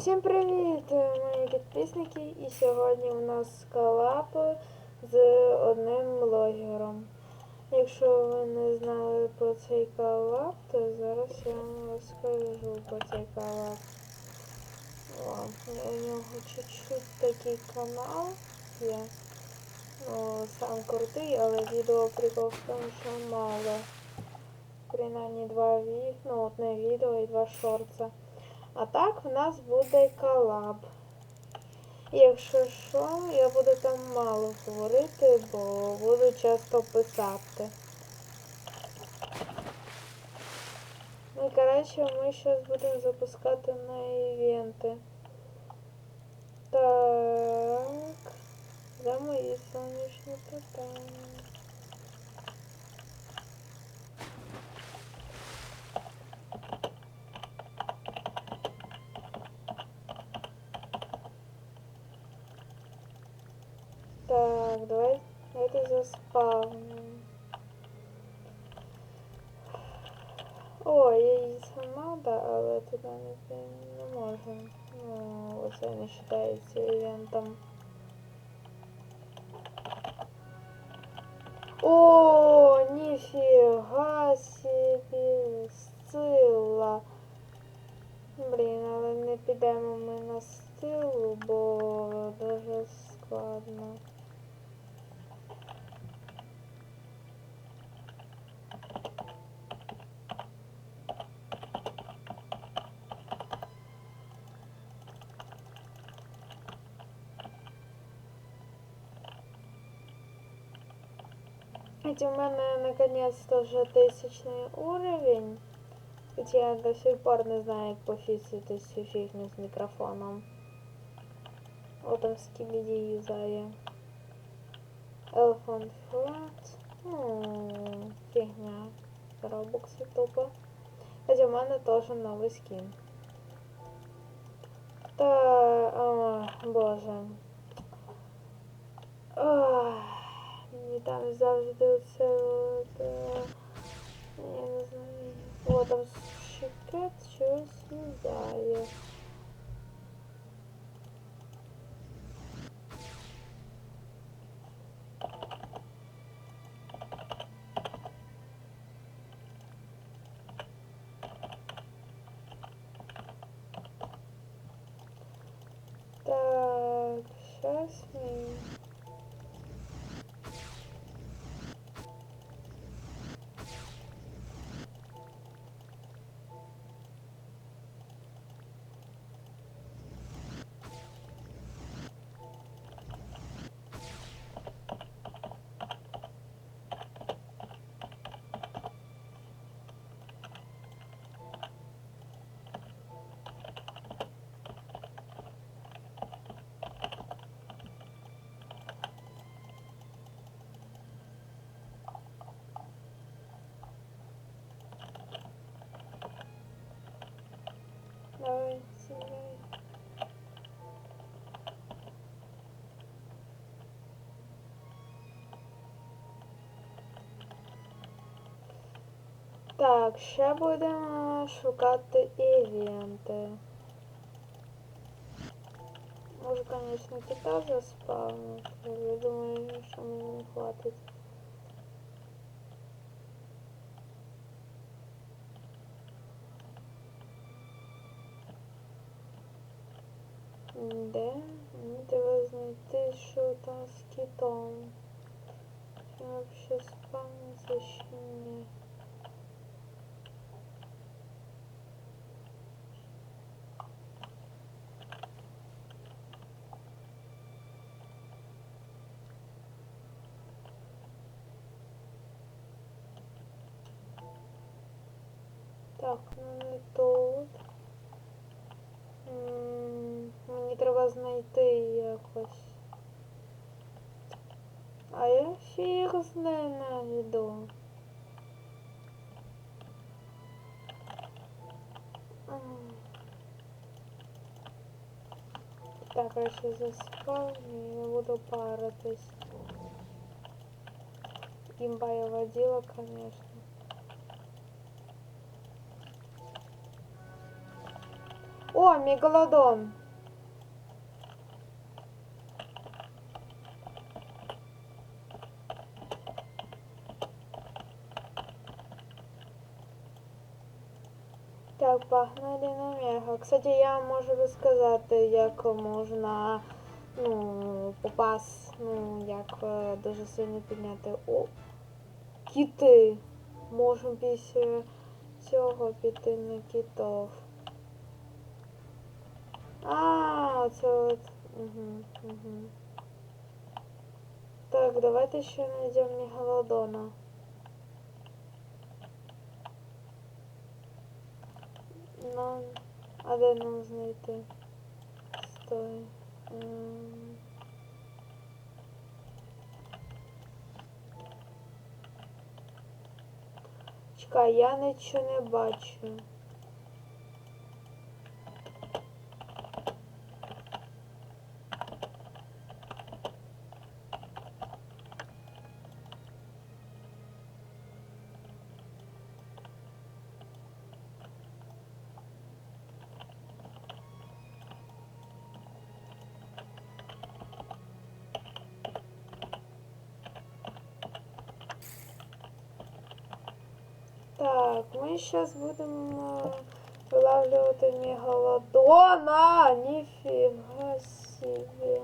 Всім привіт, мої підписники! І сьогодні у нас колаб з одним блогером. Якщо ви не знали про цей колаб, то зараз я вам розкажу про цей колаб. О, у нього чуть-чуть такий канал є. Ну, сам крутий, але відео прикол в тому, що мало. Принаймні два відео, ну одне відео і два шорца. А так в нас буде колаб. Якщо що, я буду там мало говорити, бо буду часто писати. Ну, коротше, ми зараз будемо запускати на івенти. Так. За мої сонячні питання. Так, давай это заспавним. О, я її сама, да, але туди не, пі- не можу. Ну, оце не вважається івентом. О, ніфіга собі, сила. Блін, але не підемо ми на стилу, бо дуже складно. Ведь у мене наконец-то вже тисячний уровень. Хотя я до сих пор не знаю, як пофіксити цю фігню з мікрофоном. О, там скібіді юзає. Elephant Flat. Ну, фігня. Робокси тупо. Хотя в мене теж новий скін. Та, о, боже. Ох, мені там завжди оце от, е, я не знаю. О, там щекет щось не Так, Так, ще будемо шукати івенти. Можу, звісно, кита заспавнити, але я думаю, що мені не хватить. Де? Мені треба знайти, що там з китом. Чи вообще спавниться чи ні. Так, ну не тут. М, Мені треба знайти якось. А я фіг знайду. М. Так, я ще заспав і не буду паритись. Імба я водила, конечно. О, мегалодон. Так, погнали на. Кстати, я можу розказати, як можна ну, попас, ну, як е, дуже сильно підняти. О, кіти. Можемо після цього піти на китов. А, це от. Угу, угу. Так, давайте ще знайдемо мегалодона. Ну, а де нам знайти? Стой. Ем. Чекай, я нічого не бачу. Так, ми зараз будемо вилавлювати мегалодона. Ніфіга собі.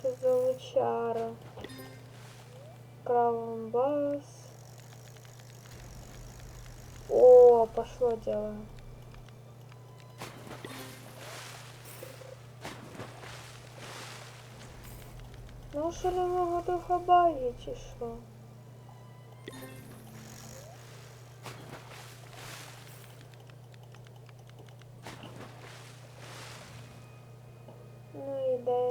Що за лучара? Кравомбас. О, пошло дело. Ну, що не можу трохи баги, чи що? Ну і де.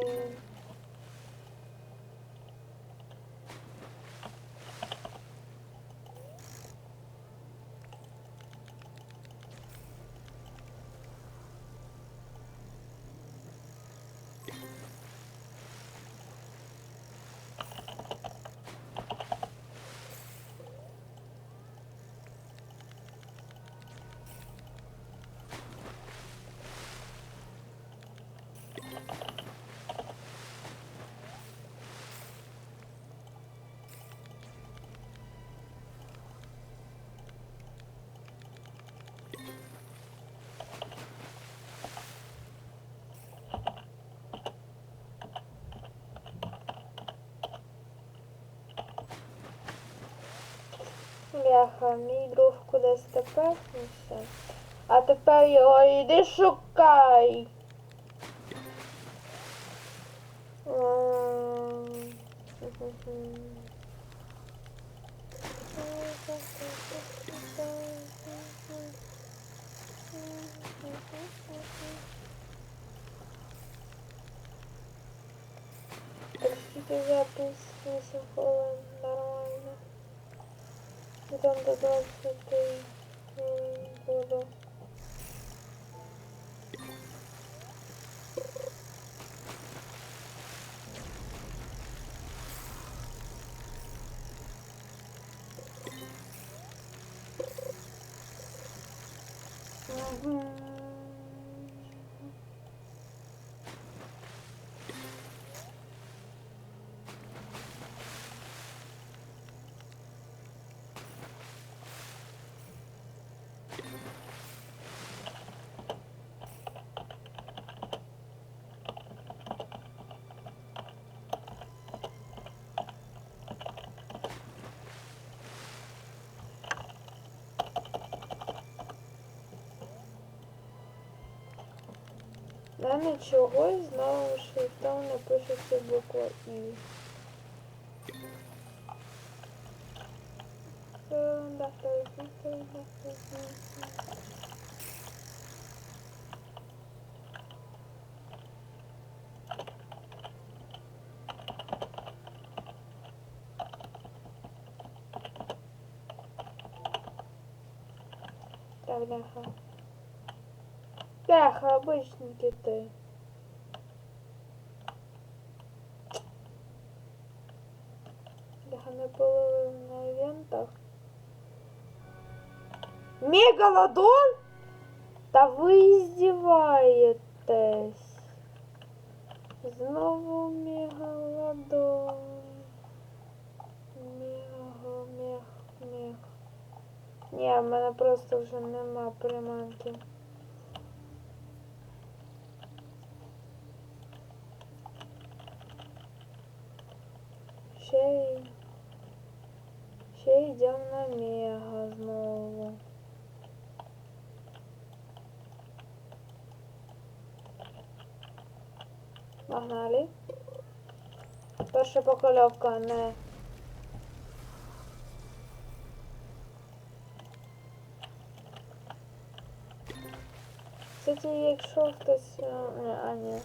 Бляха, мій друг тепер. А тепер його йди шукай. Так скільки запис 8 хвилин, нормально. Потом до 20 хвилин буду. На нічого знову шрифтом не пишеться буква І. Е, да, так, так, так, так, так. Так, бляха. Бляха, обычный киты. Бляха, не було на івентах. Мегалодон? Та ви здіваєтесь. Знову мегалодон. Мега, мег, мег. Ні, в мене просто вже нема приманки. Ще й... Ще йдемо на мега знову. Погнали. Перша покольовка не. Кстати, якщо хтось... е, А, ні.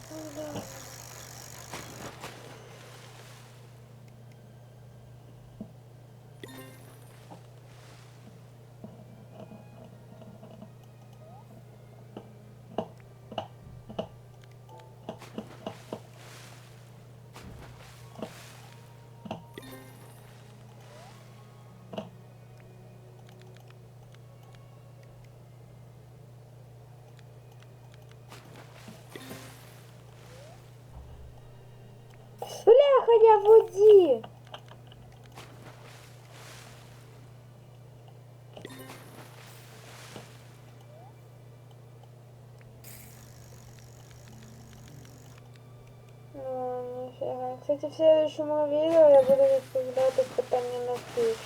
Кстати, в следующем видео я буду відповідати питання на фіш.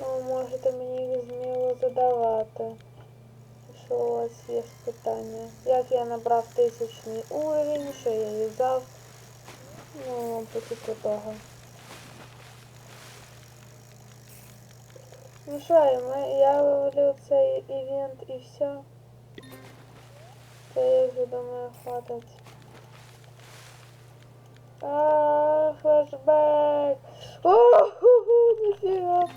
Ви можете мені їх сміло задавати. Якщо у вас є питання. Як я набрав тисячний уровень, що я в'язав. Ну, по того. Ну що, я вивалю цей івент і все. Це я вже думаю хватить. А, флешбэк. О, ху-ху, ніфіга.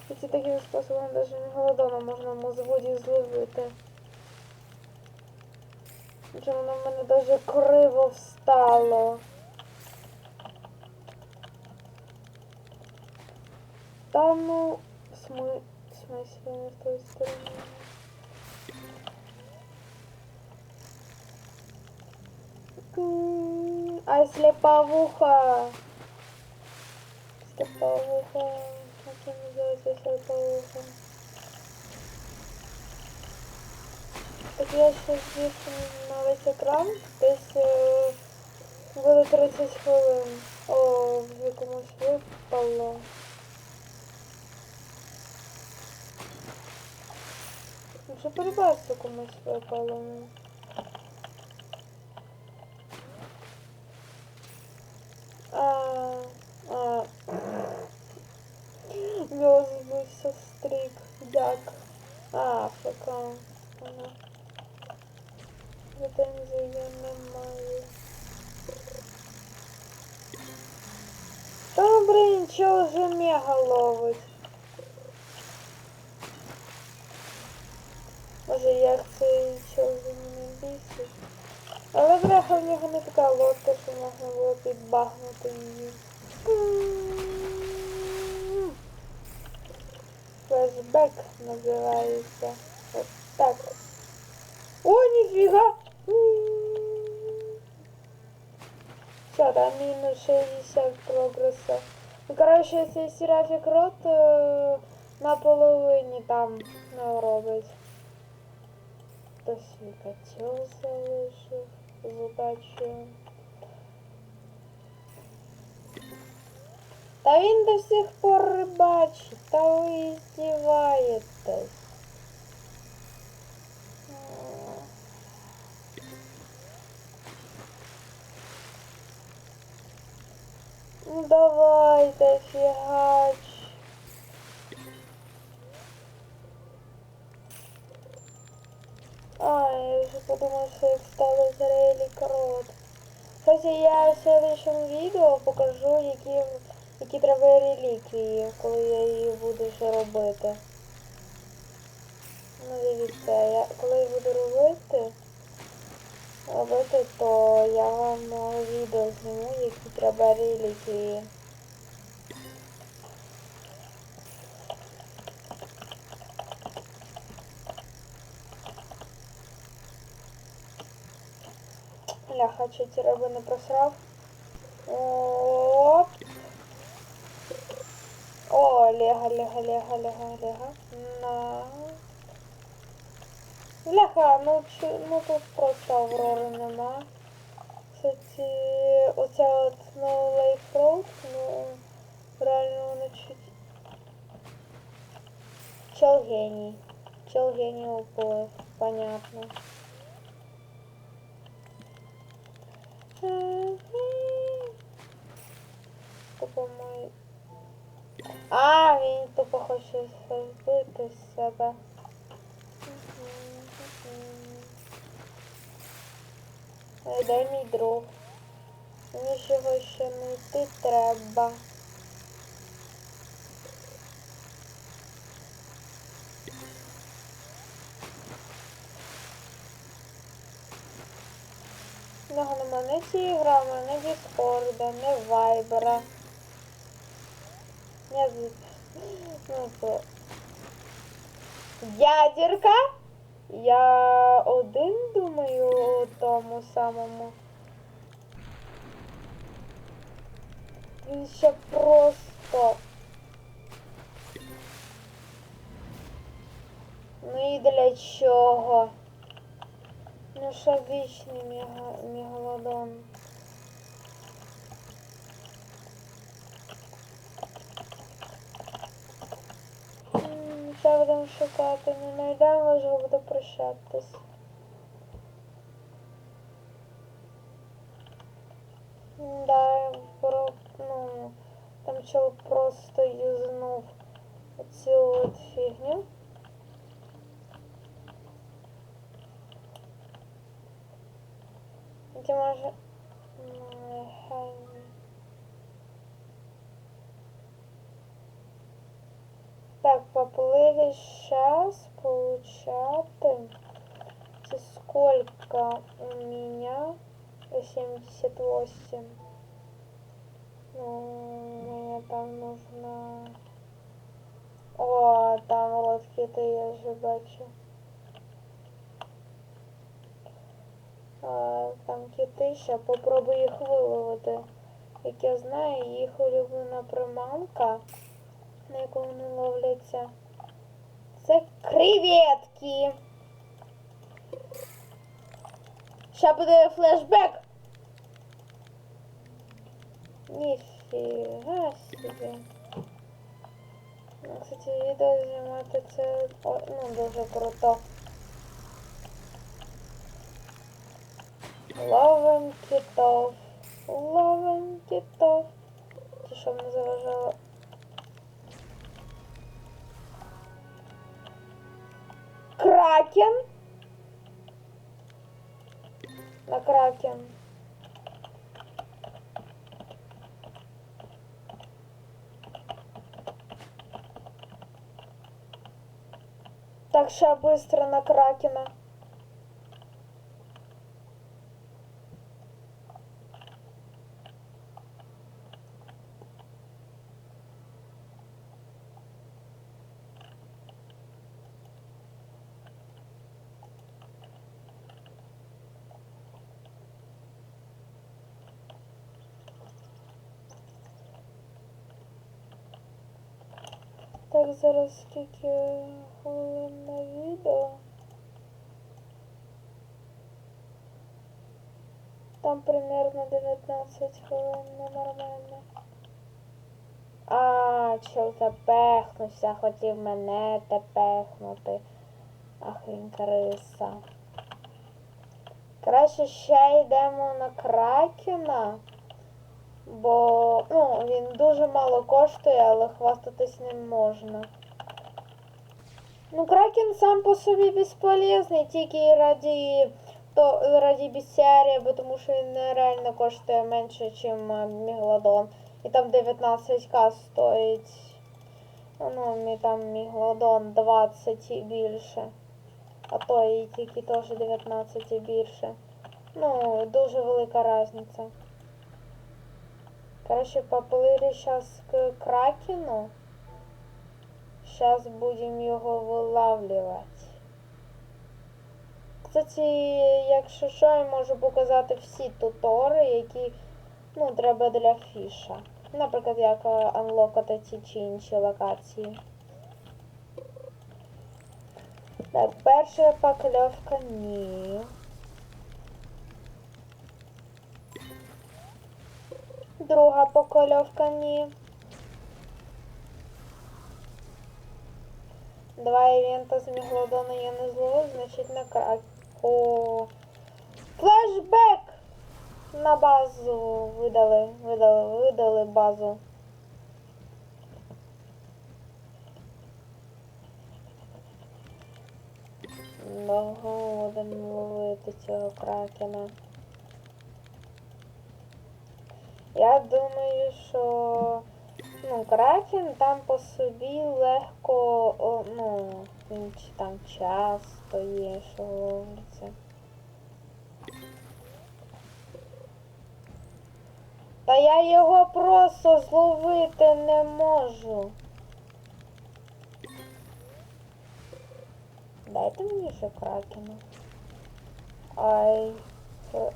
Кстати, таким способом даже не голодома можна музводі зловити. Чому воно в мене даже криво встало. Та ну, в смы... в смысле, не в той стороне. А слеповуха? Слеповуха. Как ее называется слеповуха? Так я сейчас вішу на весь екран, десь е, буде 30 хвилин. О, в якомусь випало. Вже перебачте комусь випало. Блін, вже мега ловить? Може як цей чого вже мене бісить? Але бляха в нього не така лодка, що можна було підбагнути її. Флешбек називається. От так. О, ніфіга! Все, да, мінус 60 прогреса. Ну, коротше, цей серафік рот е, на половині там не робить. Хтось котел залишив з удачею. Та він до сих пор рибачить, та ви здіваєтесь. Давайте, фігач. А, я вже подумав, що як стало зрелі крот. Кстати, я в следующем відео покажу, які, які треба реліквії, коли я її буду ще робити. Ну, дивіться, я коли я буду робити, робити, то я вам відео зніму, які треба реліки. Бляха, чи ці риби не просрав. Оп. О, лега, лега, лега, лега, лега. На. Ляха, ну, чу, ну тут просто аврори нема. Кстати, оця от No Life Road, ну, реально вона чуть... Чел геній. Чел геній уплив, понятно. Тупо мой... А, він тупо хоче збити з себе. Ой, Де мій друг? Мені ж його ще не йти треба. Нього нема не Тіграма, не Діскорда, не Вайбера. Я. Ну, то... Ядерка? Я один думаю у тому самому. Він ще просто. Ну і для чого? Ну що вічний мега... мегалодон. Це будемо шукати, не знайдемо, вже буду прощатись. Да, про, ну, там чел просто юзнув цю от фігню. Где може... поплыли сейчас получаты. Это сколько у меня? 78. Ну, мне там нужно... О, там лодки-то я вже бачу. А, там кити ще, попробуй їх виловити. Як я знаю, їх улюблена приманка, на яку вони ловляться. Це креветки. Ще буде флешбек. Ніфіга собі. Ну, кстати, відео знімати це о, ну, дуже круто. Ловим китов. Ловим китов. Це що мене заважало? Так, быстро на кракена. Так, зараз скільки хвилин на відео. Там примерно 19 хвилин, нормально. А, чел тепехнувся, хотів мене тепехнути. Ахрін криса. Краще ще йдемо на Кракена. Бо ну, він дуже мало коштує, але хвастатись ним можна. Ну, Кракен сам по собі безполезний, тільки раді, то, раді бісярія, бо тому що він реально коштує менше, ніж Мегалодон. І там 19к стоїть. Ну, мій там Мегалодон 20 і більше. А то і тільки теж 19 і більше. Ну, дуже велика різниця. Короче, поплыли сейчас к Кракену. Сейчас будем его вылавливать. Кстати, якщо що, я можу показати всі тутори, які ну, треба для фіша. Наприклад, як е, анлокати ті чи інші локації. Так, перша покльовка ні. Друга покльовка ні. Два івента з Мегалодона я не зловив, значить на крак. О. Флешбек! На базу видали, видали, видали базу. Довго будемо ловити цього кракена. Я думаю, що ну, кракен там по собі легко, о, ну, він чи там часто є, що ловиться. Та я його просто зловити не можу. Дайте мені ще кракена. Ай.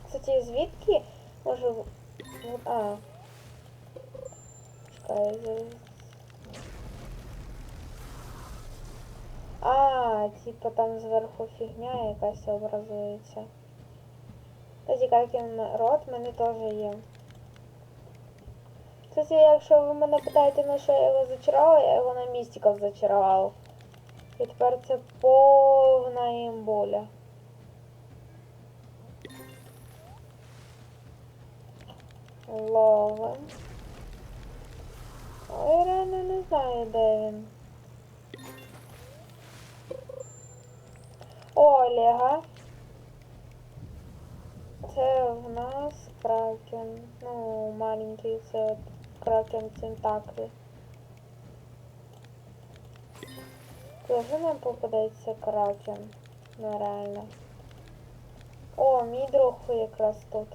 Кстати, звідки може. А. Чекай. А, типа там зверху фігня якась образується. Тоді кракен рот в мене теж є. Кстати, якщо ви мене питаєте, на що я його зачарувала, я його на містиків зачарував. І тепер це повна імболя. Ловим. Я реально не знаю, де він. Олега. Це в нас кракен. Ну, маленький, це кракен Тентаклі. Коли нам попадається кракен? Ну. О, мій друг якраз тут.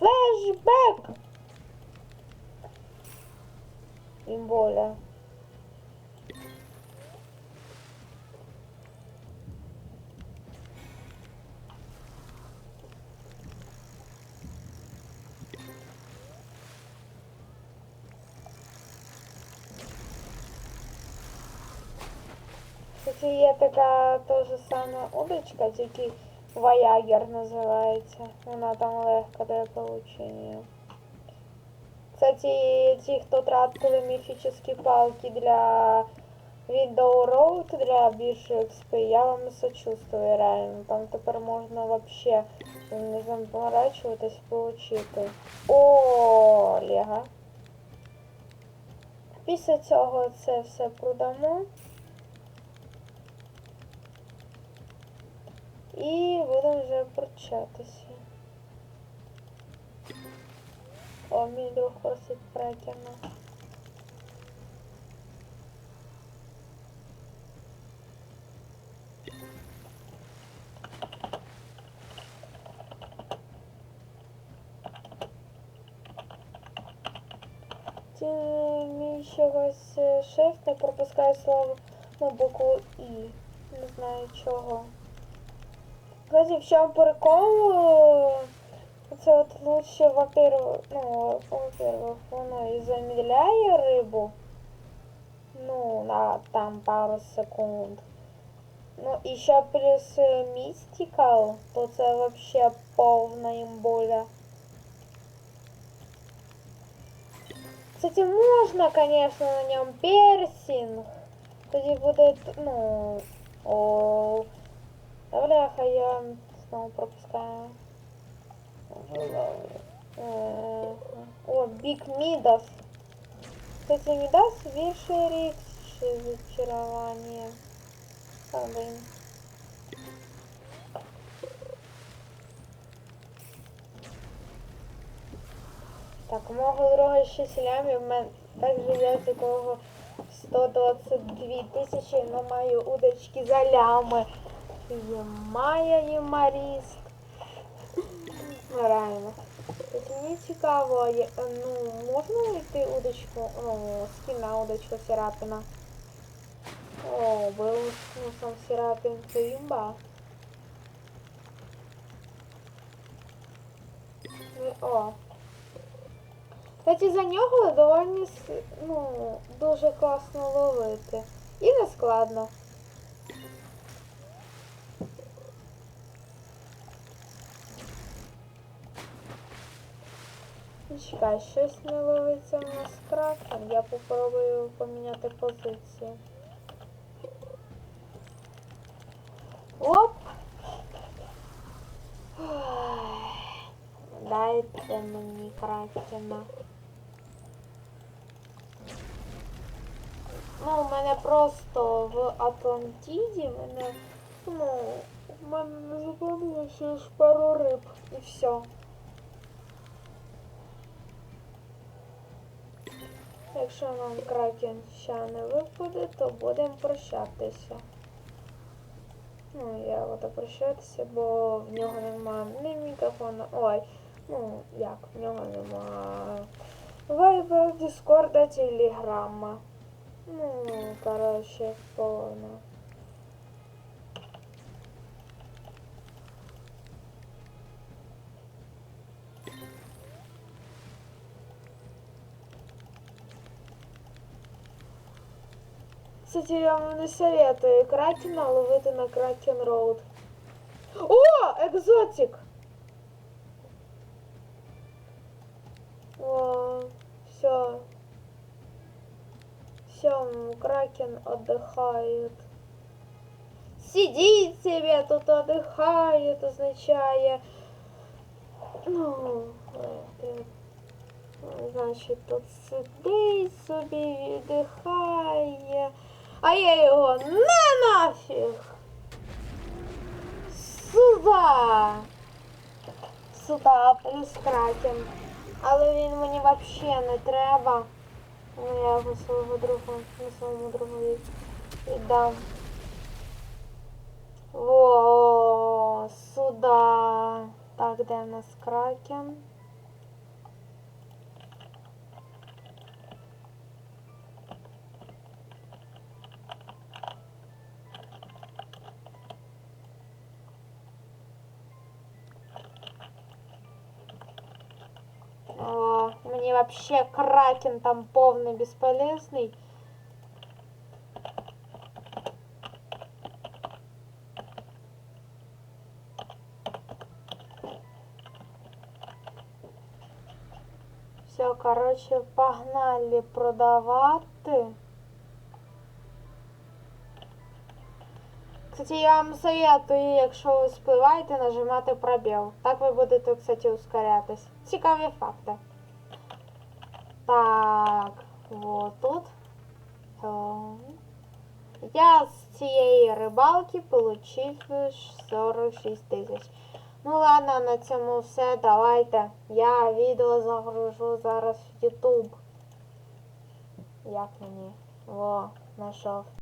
Флешбек! Імболя. Кстати, є така теж сама удочка, тільки Воягер називається. Вона там легка для получення. Кстати, ті, хто тратили міфічні палки для Window Road, для більшої XP, я вам сочувствую реально. Там тепер можна вообще не заморачуватись, получити. О, Лего. Після цього це все продамо. І будемо вже прощатися. О, мій друг просить. Ті, Мій чогось е, шеф не пропускає слово на букву І. Не знаю чого. Кстати, в чем прикол? Це от лучше, во-первых, ну, во-первых, воно і замедляє рибу. Ну, на там пару секунд. Ну, і ще плюс містикал, то це вообще повна імболя. Кстати, можна, конечно, на ньому персинг. Тоді буде, ну, о, да бляха, я снова пропускаю. Э, О, Биг Мидас. Кстати, Мидас більше рік ще зачарування. А, блин. Так, мого друга 6 лямів, в мене так живе з якого 122 тисячі, но маю удочки за лями. Ємая юморіст. Реально. От мені цікаво, є- ну, можна знайти удочку, ну, скін на удочку Серапіна? О, был ну, сам Серапин це імба. Ну, О. Кстати, за нього доволі ну, дуже класно ловити. І не складно. Чекай, щось не ловиться в нас кракен. Я попробую поміняти позицію. Оп! Ой, Дайте мені кракена. Ну, у мене просто в Атлантиді мене, ну, у мене не запланувалося ж пару риб і все. Якщо нам кракен ще не випаде, то будемо прощатися. Ну, я буду прощатися, бо в нього нема ні мікрофона. Ой, ну як, в нього нема вайбер, дискорда, телеграма. Ну, коротше, повно. Кстати, я вам не советую кракена ловити на Кракен Роуд. О, екзотик! О, все. Все, Кракен отдыхает. Сидит себе тут отдыхает, означає. Ну, е, значить, тут сидить собі, віддихає. А я його на нафіг! Сюда! Сюда, плюс кракен. Але він мені взагалі не треба. Ну, я його свого друга, на своєму другу віддам. Во, сюда. Так, де в нас кракен? О, мені вообще кракен там повний безполезний. Все, короче, погнали продавати. Кстати, я вам советую, якщо ви спливаєте, нажимати пробіл. Так ви будете, кстати, ускорятись. Цікаві факти. Так, вот тут. Я з цієї рибалки получив 46 тисяч. Ну ладно, на цьому все. Давайте. Я відео загружу зараз в YouTube. Як мені? Во, знайшов.